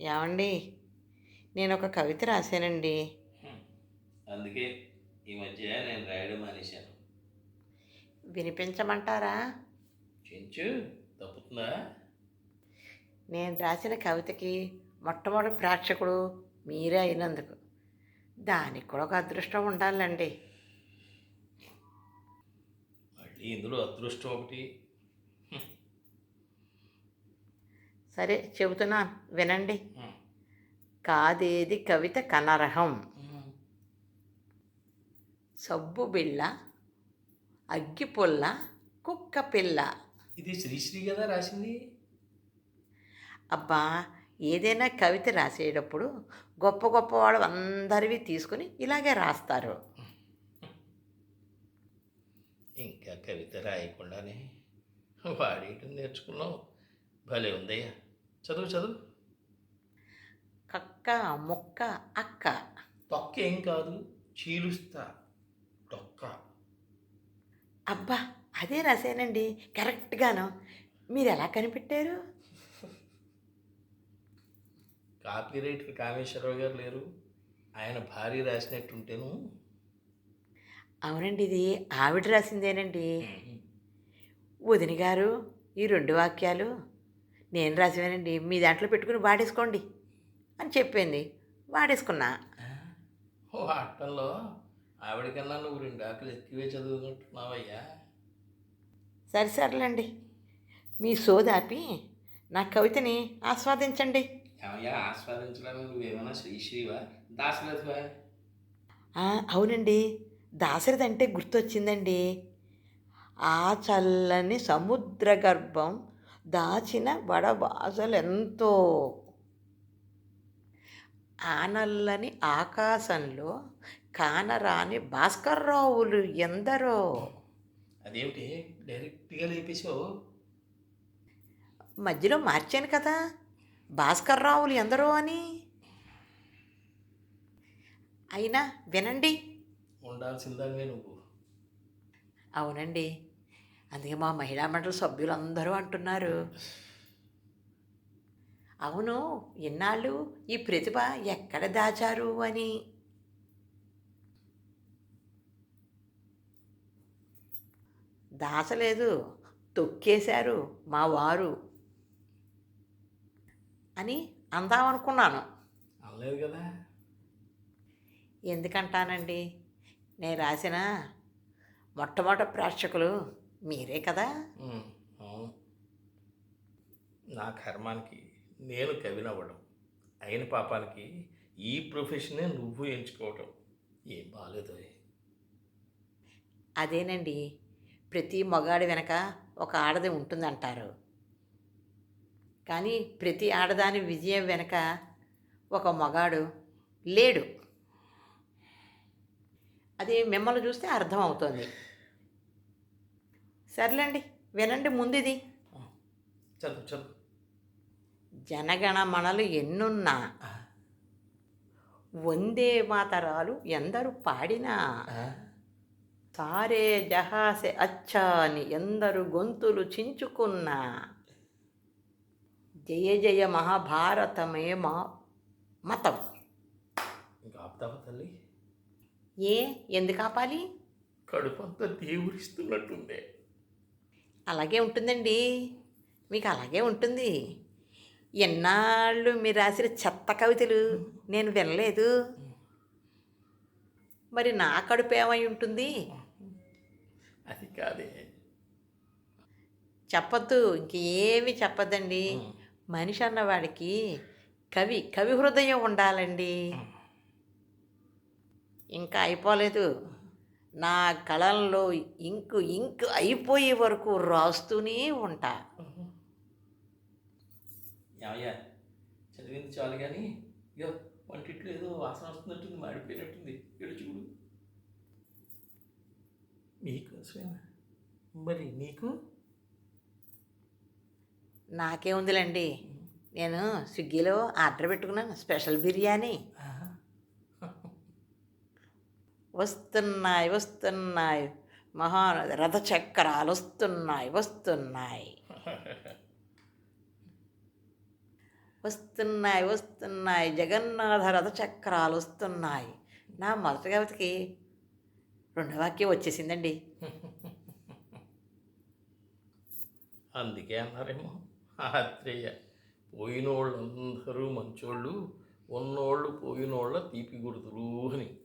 ఏమండి? నేను ఒక కవిత రాశానండి. అందుకే ఈ మధ్య నేను రాయడం మానేశాను. వినిపించమంటారా? చెంచు తప్పుతుందా? నేను రాసిన కవితకి మొట్టమొదటి ప్రేక్షకుడు మీరే అయినందుకు దానికి కూడా ఒక అదృష్టం ఉండాలండి. మళ్ళీ ఇందులో అదృష్టం ఒకటి సరే చెబుతున్నాను వినండి. కాదేది కవిత కనరహం? సబ్బు బిళ్ళ అగ్గిపుల్ల కుక్క పిల్ల. ఇది శ్రీశ్రీ కదా రాసింది? అబ్బా ఏదైనా కవిత రాసేటప్పుడు గొప్ప గొప్ప వాళ్ళు అందరివి తీసుకుని ఇలాగే రాస్తారు. ఇంకా కవిత రాయకుండానే వాడేయటం నేర్చుకున్నావు. భలే ఉందయ్యా. చదువు చదువు? కక్క ముక్క అక్క. తొక్క ఏం కాదు చీలుస్తా. తొక్క. అబ్బా అదే రాశానండి కరెక్ట్గాను మీరు ఎలా కనిపెట్టారు? కాపీ రైటర్ కామేశ్వరరావు గారు లేరు. ఆయన భార్య రాసినట్టుంటేను. అవునండి ఇది ఆవిడ రాసిందేనండి. వదిన గారు ఈ రెండు వాక్యాలు నేను రాసివేనండి మీ దాంట్లో పెట్టుకుని వాడేసుకోండి అని చెప్పింది. వాడేసుకున్నా. ఓ ఆటంలో ఆవిడకన్నా నువ్వు రెండు ఆకులు ఎక్కువే చదువుకుంటున్నావయ్యా. సరే సర్లేండి. మీ సోదాపి నా కవితని ఆస్వాదించండి. ఏమయ్యా ఆస్వాదించడానికి నువ్వేమైనా శ్రీశ్రీవా? దాసరథివా ఆ, అవునండి. దాశరథి అంటే గుర్తొచ్చిందండి. ఆ చల్లని సముద్ర గర్భం దాచిన వడబాసలు ఎంతో. ఆ నల్లని ఆకాశంలో కానరాని భాస్కర్రావులు ఎందరో. అదేమిటి? డైరెక్ట్గా లేపేసావు మధ్యలో మార్చాను కదా. భాస్కర్రావులు ఎందరో అని. అయినా వినండి. ఉండాల్సిందానివే నువ్వు. అవునండి. అందుకే మా మహిళా మండలి సభ్యులందరూ అంటున్నారు. అవును ఇన్నాళ్ళు ఈ ప్రతిభ ఎక్కడ దాచారు అని? దాచలేదు తొక్కేశారు మా వారు అని అందామనుకున్నాను అనలేదు కదా? ఎందుకంటానండి? నేను రాసిన మొట్టమొదటి ప్రేక్షకులు మీరే కదా? అవును. నా కర్మానికి నేను కవినవ్వడం. అయిన పాపానికి ఈ ప్రొఫెషనే నువ్వు ఎంచుకోవటం. ఏం బాగాలేదు అదేనండి. ప్రతి మగాడి వెనక ఒక ఆడది ఉంటుందంటారు. కానీ ప్రతి ఆడదాని విజయం వెనక ఒక మగాడు లేడు. అది మిమ్మల్ని చూస్తే అర్థమవుతుంది. సర్లేండి వినండి ముందు ఇది చదువు చదువు. జనగణమనలు ఎన్నున్నా వందే మాతరాలు ఎందరు పాడినా? సారే జహాసె అచ్చా అని ఎందరు గొంతులు చించుకున్నా. జయ జయ మహాభారతమే మా మతం. తల్లి? ఏ ఎందుకు ఆపాలి? కడుపంతా దేవుడిస్తున్నట్టుందే. అలాగే ఉంటుందండి. మీకు అలాగే ఉంటుంది. ఎన్నాళ్ళు మీరు రాసిన చెత్త కవితలు నేను వినలేదు. మరి నా కడుపు ఏమై ఉంటుంది? అది కాదే. చెప్పొద్దు ఇంకేమి చెప్పొద్దండి. మనిషి అన్నవాడికి కవి కవి హృదయం ఉండాలండి. ఇంకా అయిపోలేదు. నా కళల్లో ఇంకు ఇంకు అయిపోయే వరకు రాస్తూనే ఉంటా. చదివింది చాలు కానీ ఇగో వంటిట్లో ఏదో వాసన వస్తున్నట్టుంది మాడిపోయినట్టుంది. ఎడు చూడు. మీకోసమేనా మరి నీకు? నాకేముందిలేండి. నేను స్విగ్గీలో ఆర్డర్ పెట్టుకున్నాను స్పెషల్ బిర్యానీ. వస్తున్నాయి వస్తున్నాయి. మహానది రథచక్రాలు వస్తున్నాయి వస్తున్నాయి. వస్తున్నాయి వస్తున్నాయి. జగన్నాథ రథ చక్రాలు వస్తున్నాయి. నా మొదటి కవితకి రెండో వాక్యం వచ్చేసిందండి. అందుకే అన్నారేమో. ఆత్రేయ పోయినోళ్ళందరూ మంచోళ్ళు ఉన్నోళ్ళు పోయినోళ్ళ తీపి గుర్తులు అని.